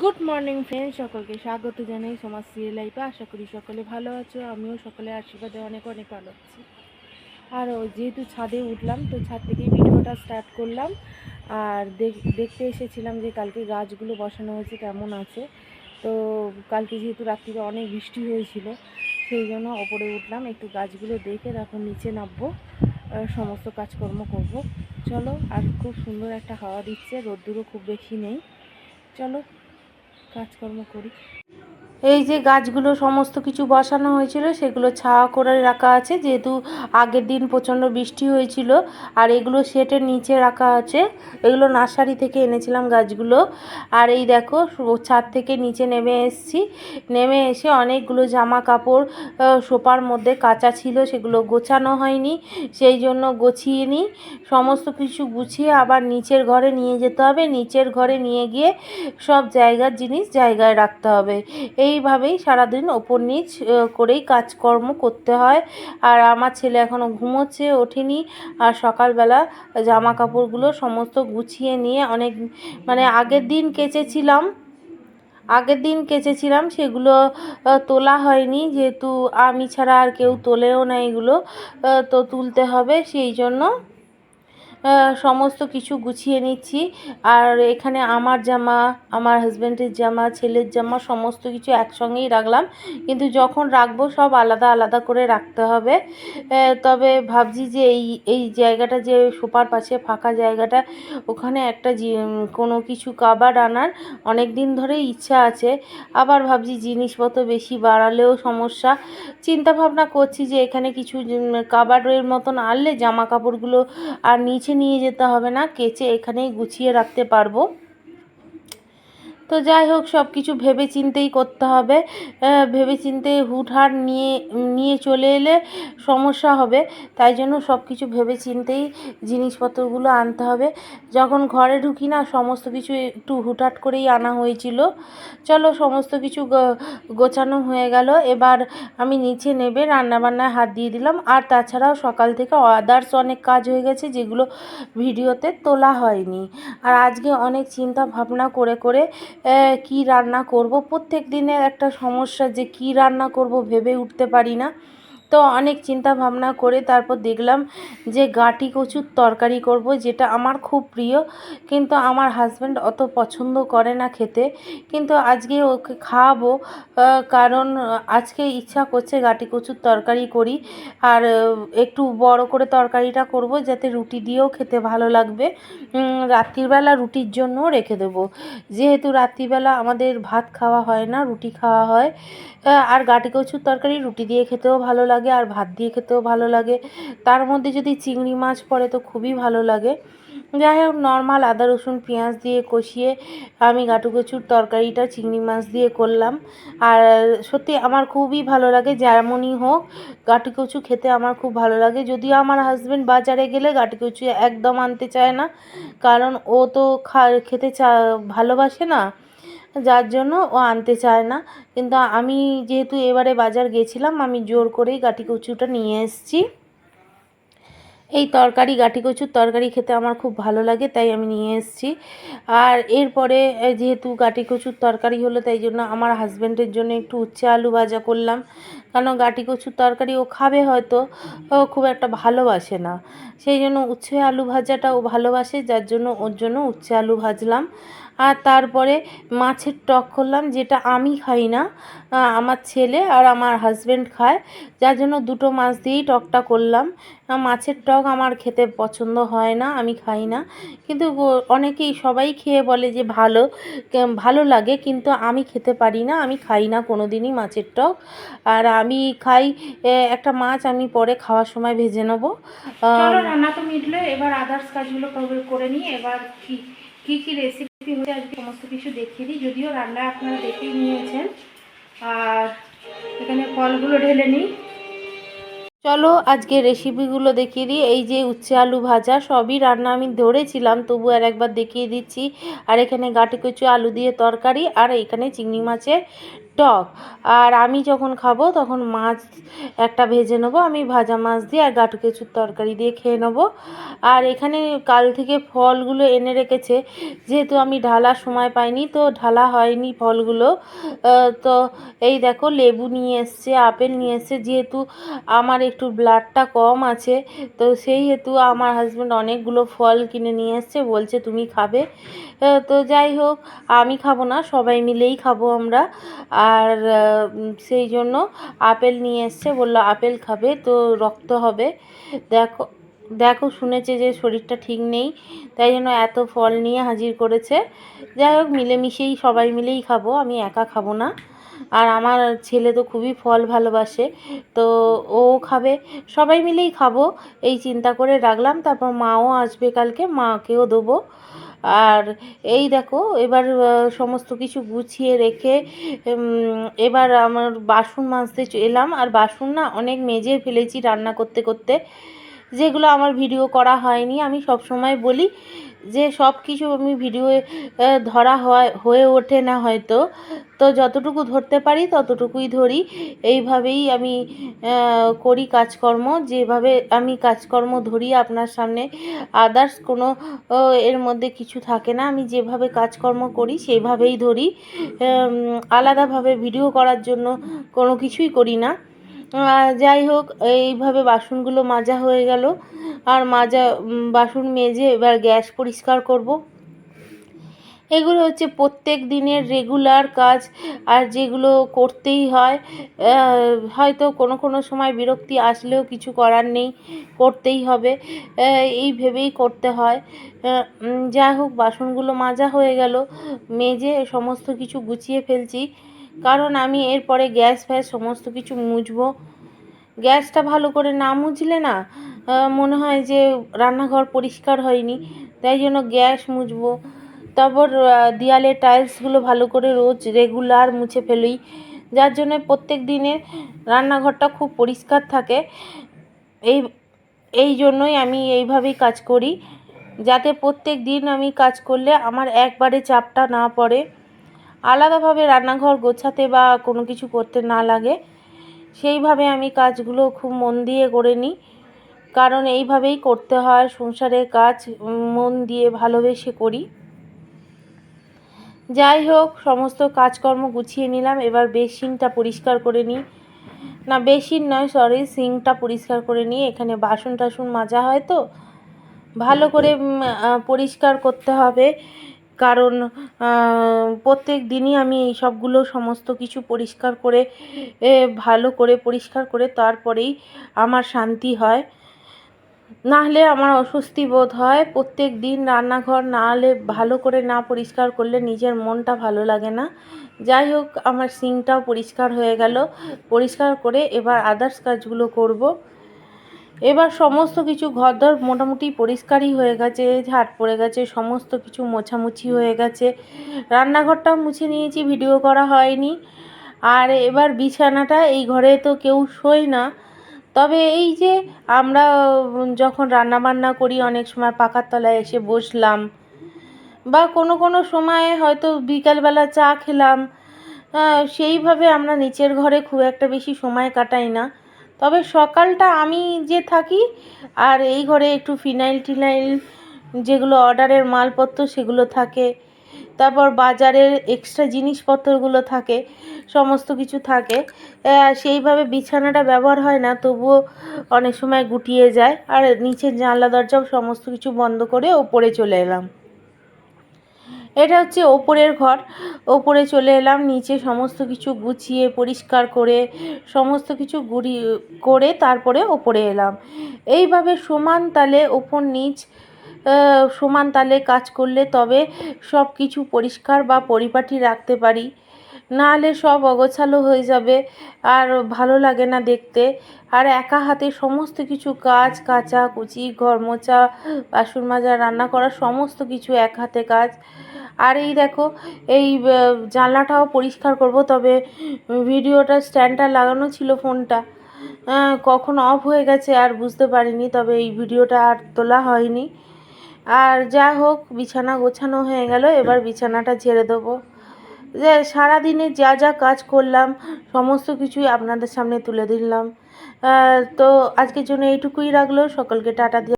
Good morning friend সকলকে স্বাগত জানাই সমাজ সিরিয়াল লাইফে। আশা করি সকলে ভালো আছো। আমিও সকলে আশীর্বাদে অনেক অনেক ভালো আছি। আর যেহেতু ছাদে উঠলাম, তো ছাদ থেকেই ভিডিওটা স্টার্ট করলাম। আর দেখ- দেখতে এসেছিলাম যে কালকে গাছগুলো বসানো হয়েছে, কেমন আছে। তো কালকে যেহেতু রাত্রিরে অনেক বৃষ্টি হয়েছিল, সেই জন্য ওপরে উঠলাম। একটু গাছগুলো দেখে তারপর নিচে নামবো। সমস্ত কাজকর্ম করব। চলো, আর খুব সুন্দর একটা হাওয়া দিচ্ছে। রোদ্দুরও খুব বেশি নেই। চলো কাজকর্ম করি। এই যে গাছগুলো সমস্ত কিছু বসানো হয়েছিল, সেগুলো ছাওয়া করে রাখা আছে। যেহেতু আগের দিন প্রচণ্ড বৃষ্টি হয়েছিল, আর এগুলো সেটের নিচে রাখা আছে। এগুলো নার্সারি থেকে এনেছিলাম গাছগুলো। আর এই দেখো, ছাদ থেকে নিচে নেমে এসেছি। নেমে এসে অনেকগুলো জামা কাপড় সোপার মধ্যে কাঁচা ছিল, সেগুলো গোছানো হয়নি। সেই জন্য গুছিয়ে নিই সমস্ত কিছু গুছিয়ে আবার নিচের ঘরে নিয়ে যেতে হবে। নিচের ঘরে নিয়ে গিয়ে সব জায়গার জিনিস জায়গায় রাখতে হবে। এইভাবেই সারাদিন ওপর নিচ করেই কাজকর্ম করতে হয়। আর আমার ছেলে এখনও ঘুমোচ্ছে, ওঠেনি। আর সকালবেলা জামা কাপড়গুলো সমস্ত গুছিয়ে নিয়ে অনেক মানে আগের দিন কেচেছিলাম, আগের দিন কেচেছিলাম, সেগুলো তোলা হয়নি। যেহেতু আমি ছাড়া আর কেউ তোলেও না এগুলো তো তুলতে হবে, সেই জন্য সমস্ত কিছু গুছিয়ে নিচ্ছি। আর এখানে আমার জামা, আমার হাজব্যান্ডের জামা, ছেলের জামা সমস্ত কিছু একসঙ্গেই রাখলাম। কিন্তু যখন রাখব সব আলাদা আলাদা করে রাখতে হবে। তবে ভাবছি যে এই এই জায়গাটা যে সোপার পাশে ফাঁকা জায়গাটা, ওখানে একটা কোনো কিছু কাবার আনার অনেক দিন ধরেই ইচ্ছা আছে। আবার ভাবছি জিনিসপত্র বেশি বাড়ালেও সমস্যা। চিন্তা ভাবনা করছি যে এখানে কিছু কাবারের মতন আনলে জামা কাপড়গুলো আর নিচে নিয়ে যেতে হবে না কেচে এখানেই গুছিয়ে রাখতে পারব। তো যাই হোক সব কিছু ভেবে চিন্তেই করতে হবে। ভেবে চিন্তে হুটহাট নিয়ে নিয়ে চলে এলে সমস্যা হবে। তাই জন্য সব কিছু ভেবে চিন্তেই জিনিসপত্রগুলো আনতে হবে। যখন ঘরে ঢুকি না, সমস্ত কিছু একটু হুটহাট করেই আনা হয়েছিল। চলো, সমস্ত কিছু গোছানো হয়ে গেল। এবার আমি নিচে নেবে রান্নাবান্নায় হাত দিয়ে দিলাম। আর তাছাড়াও সকাল থেকে আদার্স অনেক কাজ হয়ে গেছে, যেগুলো ভিডিওতে তোলা হয়নি। আর আজকে অনেক চিন্তা ভাবনা করে করে কি রান্না করব? প্রত্যেক দিনের একটা সমস্যা যে কী রান্না করব ভেবে উঠতে পারি না। তো অনেক চিন্তা ভাবনা করে তারপর দেখলাম যে গাটি কচুর তরকারি করব, যেটা আমার খুব প্রিয়। কিন্তু আমার হাজব্যান্ড অত পছন্দ করে না খেতে। কিন্তু আজকে ওকে খাওয়াবো কারণ আজকে ইচ্ছা করছে গাটি কচুর তরকারি করি। আর একটু বড় করে তরকারিটা করব, যাতে রুটি দিয়েও খেতে ভালো লাগবে। রাত্রিবেলা রুটির জন্যও রেখে দেবো। যেহেতু রাত্রিবেলা আমাদের ভাত খাওয়া হয় না, রুটি খাওয়া হয় আর গাটি কচুর তরকারি রুটি দিয়ে খেতেও ভালো লাগে আর ভাত দিয়ে খেতেও ভালো লাগে। তার মধ্যে যদি চিংড়ি মাছ পড়ে তো খুবই ভালো লাগে। যাই হোক নর্মাল আদা, রসুন, পেঁয়াজ দিয়ে কষিয়ে আমি গাটু কচুর তরকারিটা চিংড়ি মাছ দিয়ে করলাম। আর সত্যি আমার খুবই ভালো লাগে, যেমনই হোক, গাটি কচু খেতে আমার খুব ভালো লাগে। যদিও আমার হাজব্যান্ড বাজারে গেলে গাটি কচু একদম আনতে চায় না, কারণ ও তো খা, খেতে চা, ভালোবাসে না। যার জন্য ও আনতে চায় না। কিন্তু আমি যেহেতু এবারে বাজার গেছিলাম, আমি জোর করেই গাটি কচুটা নিয়ে এসেছি। এই তরকারি, গাটি কচুর তরকারি খেতে আমার খুব ভালো লাগে, তাই আমি নিয়ে এসেছি। আর এরপরে যেহেতু গাটি কচুর তরকারি হলো, তাই জন্য আমার হাজব্যান্ডের জন্য একটু উচ্ছে আলু ভাজা করলাম। কারণ গাটি কচুর তরকারি ও খাবে হয়তো, ও খুব একটা ভালোবাসে না। সেই জন্য উচ্ছে আলু ভাজাটা ও ভালোবাসে, যার জন্য ওর জন্য উচ্ছে আলু ভাজলাম। আর তারপরে মাছের টক করলাম যেটা আমি খাই না আমার ছেলে আর আমার হাজব্যান্ড খায়। যার জন্য দুটো মাছ দিয়েই টকটা করলাম। মাছের টক আমার খেতে পছন্দ হয় না আমি খাই না। কিন্তু অনেকেই সবাই খেয়ে বলে যে ভালো ভালো লাগে কিন্তু আমি খেতে পারি না আমি খাই না কোনো দিনই মাছের টক। আর আমি খাই একটা মাছ আমি পরে খাওয়ার সময় ভেজে নেব। রান্না তো মিটলো এবার আদার্স কাজগুলো করে করে নিই এবার কি কি কি রেসিপি হচ্ছে আজকে সমস্ত কিছু দেখিয়ে দিই। যদিও রান্না আপনারা দেখেই নিয়েছেন। আর এখানে ফলগুলো ঢেলে নিই। চলো আজকে রেসিপিগুলো দেখিয়ে দিই। এই যে উচ্ছে আলু ভাজা, সবই রান্না আমি ধরেছিলাম, তবু আর একবার দেখিয়ে দিচ্ছি। আর এখানে গাঁটি কচু আলু দিয়ে তরকারি, আর এখানে চিংড়ি মাছের টক। আর আমি যখন খাব তখন মাছ একটা ভেজে নেব, আমি ভাজা মাছ দিয়ে আর গাটু কেঁচুর তরকারি দিয়ে খেয়ে নেব। আর এখানে কাল থেকে ফলগুলো এনে রেখেছে, যেহেতু আমি ঢালার সময় পাইনি তো ঢালা হয়নি ফলগুলো। তো এই দেখো লেবু নিয়ে এসছে, আপেল নিয়ে এসছে, যেহেতু আমার একটু ব্লাডটা কম আছে, তো সেই হেতু আমার হাজব্যান্ড অনেকগুলো ফল কিনে নিয়ে এসছে, বলছে তুমি খাবে। তো যাই হোক, আমি খাব না, সবাই মিলেই খাব আমরা। আর সেই জন্য আপেল নিয়ে এসছে। বলল, আপেল খাবে তো রক্ত হবে। দেখো দেখো, শুনেছে যে শরীরটা ঠিক নেই, তাই জন্য এত ফল নিয়ে হাজির করেছে। যাই হোক, মিলেমিশেই, সবাই মিলেই খাব, আমি একা খাব না। আর আমার ছেলে তো খুবই ফল ভালোবাসে, তো ও খাবে। সবাই মিলেই খাব, এই চিন্তা করে রাখলাম। তারপর মাও আসবে কালকে, মাকেও দেবো। আর এই দেখো, এবার সমস্ত কিছু গুছিয়ে রেখে এবার আমার বাসন মাজতে এলাম। আর বাসন না অনেক মেজে ফেলেছি রান্না করতে করতে। যেগুলো আমার ভিডিও করা হয়নি, আমি সব সময় বলি যে সব কিছু আমি ভিডিও ধরা হয়, হয়ে ওঠে না হয়তো। তো যতটুকু ধরতে পারি ততটুকুই ধরি। এইভাবেই আমি করি কাজকর্ম। যেভাবে আমি কাজকর্ম ধরি আপনার সামনে আদার্স কোনো এর মধ্যে কিছু থাকে না। আমি যেভাবে কাজকর্ম করি সেইভাবেই ধরি। আলাদাভাবে ভিডিও করার জন্য কোনো কিছুই করি না। যাই হোক, এইভাবে বাসনগুলো মাজা হয়ে গেল। আর মাজা বাসন মেজে এবার গ্যাস পরিষ্কার করব। এগুলো হচ্ছে প্রত্যেক দিনের রেগুলার কাজ, আর যেগুলো করতেই হয় হয়তো কোনো কোনো সময় বিরক্তি আসলেও কিছু করার নেই, করতেই হবে। এই ভেবেই করতে হয়। যাই হোক, বাসনগুলো মাজা হয়ে গেল, মেজে সমস্ত কিছু গুছিয়ে ফেলছি। কারণ আমি এরপরে গ্যাস ফ্যাস সমস্ত কিছু মুছবো। গ্যাসটা ভালো করে না মুছলে না মনে হয় যে রান্নাঘর পরিষ্কার হয়নি। তাই জন্য গ্যাস মুছবো। তারপর দেয়ালে টাইলসগুলো ভালো করে রোজ রেগুলার মুছে ফেলি। যার জন্য প্রত্যেক দিনে রান্নাঘরটা খুব পরিষ্কার থাকে। এই এই জন্যই আমি এইভাবেই কাজ করি। যাতে প্রত্যেক দিন আমি কাজ করলে আমার একবারে চাপটা না পড়ে। আলাদাভাবে রান্নাঘর গোছাতে বা কোনো কিছু করতে না লাগে। সেইভাবে আমি কাজগুলো খুব মন দিয়ে করে নিই। কারণ এইভাবেই করতে হয়, সংসারের কাজ মন দিয়ে ভালোবেসে করি। যাই হোক, সমস্ত কাজকর্ম গুছিয়ে নিলাম। এবার বেসিনটা পরিষ্কার করে নিই। না, বেসিন নয় সরি সিঙ্কটা পরিষ্কার করে নিই। এখানে বাসন টাসন মাজা হয় তো। ভালো করে পরিষ্কার করতে হবে। কারণ প্রত্যেক দিনই আমি এই সবগুলো সমস্ত কিছু পরিষ্কার করে ভালো করে পরিষ্কার করে তারপরেই আমার শান্তি হয়। না হলে আমার অস্বস্তি বোধ হয়। প্রত্যেক দিন রান্নাঘর না হলে ভালো করে না পরিষ্কার করলে নিজের মনটা ভালো লাগে না। যাই হোক, আমার সিংটাও পরিষ্কার হয়ে গেল। পরিষ্কার করে এবার আদার্স কাজগুলো করব। এবার সমস্ত কিছু ঘরদর মোটামুটি পরিষ্কারই হয়ে গেছে, ঝাট পড়ে গেছে, সমস্ত কিছু মোছামুছি হয়ে গেছে। রান্নাঘরটাও মুছে নিয়েছি, ভিডিও করা হয়নি। আর এবার বিছানাটা, এই ঘরে তো কেউ শোয় না। তবে এই যে আমরা যখন রান্না বান্না করি, অনেক সময় পাকার তলায় এসে বসলাম বা কোনো কোনো সময় হয়তো বিকালবেলা চা খেলাম সেইভাবে আমরা নিচের ঘরে খুব একটা বেশি সময় কাটাই না। তবে সকালটা আমি যে থাকি, আর এই ঘরে একটু ফিনাইল টিনাইল যেগুলো অর্ডারের মালপত্র সেগুলো থাকে, তারপর বাজারের এক্সট্রা জিনিসপত্রগুলো থাকে, সমস্ত কিছু থাকে। সেইভাবে বিছানাটা ব্যবহার হয় না, তবুও অনেক সময় গুটিয়ে যায়, আর নিচের জানলা দরজাও সমস্ত কিছু বন্ধ করে ওপরে চলে এলাম। এটা হচ্ছে ওপরের ঘর। ওপরে চলে এলাম, নিচে সমস্ত কিছু গুছিয়ে, পরিষ্কার করে, সমস্ত কিছু গুড়ি, করে তারপরে ওপরে এলাম। এইভাবে সমান তালে ওপর নিচ সমান তালে কাজ করলে তবে সব কিছু পরিষ্কার বা পরিপাটি রাখতে পারি। নাহলে সব অগোছালো হয়ে যাবে, আর ভালো লাগে না দেখতে। আর একা হাতে সমস্ত কিছু কাজ, কাচা, কুচি, ঘর মোছা, বাসন মাজা, রান্না করা সমস্ত কিছু এক হাতে কাজ। আর এই দেখো, এই জানলাটাও পরিষ্কার করব, তবে ভিডিওটা স্ট্যান্ডটা লাগানো ছিল ফোনটা। কখন অফ হয়ে গেছে আর বুঝতে পারিনি, তবে এই ভিডিওটা আর তোলা হয়নি। আর যা হোক, বিছানা গোছানো হয়ে গেল, এবার বিছানাটা ঝেড়ে দেবো। যে সারাদিনে যা যা কাজ করলাম, সমস্ত কিছুই আপনাদের সামনে তুলে দিলাম তো আজকের জন্য এইটুকুই রাখল, সকলকে টাটা দিয়ে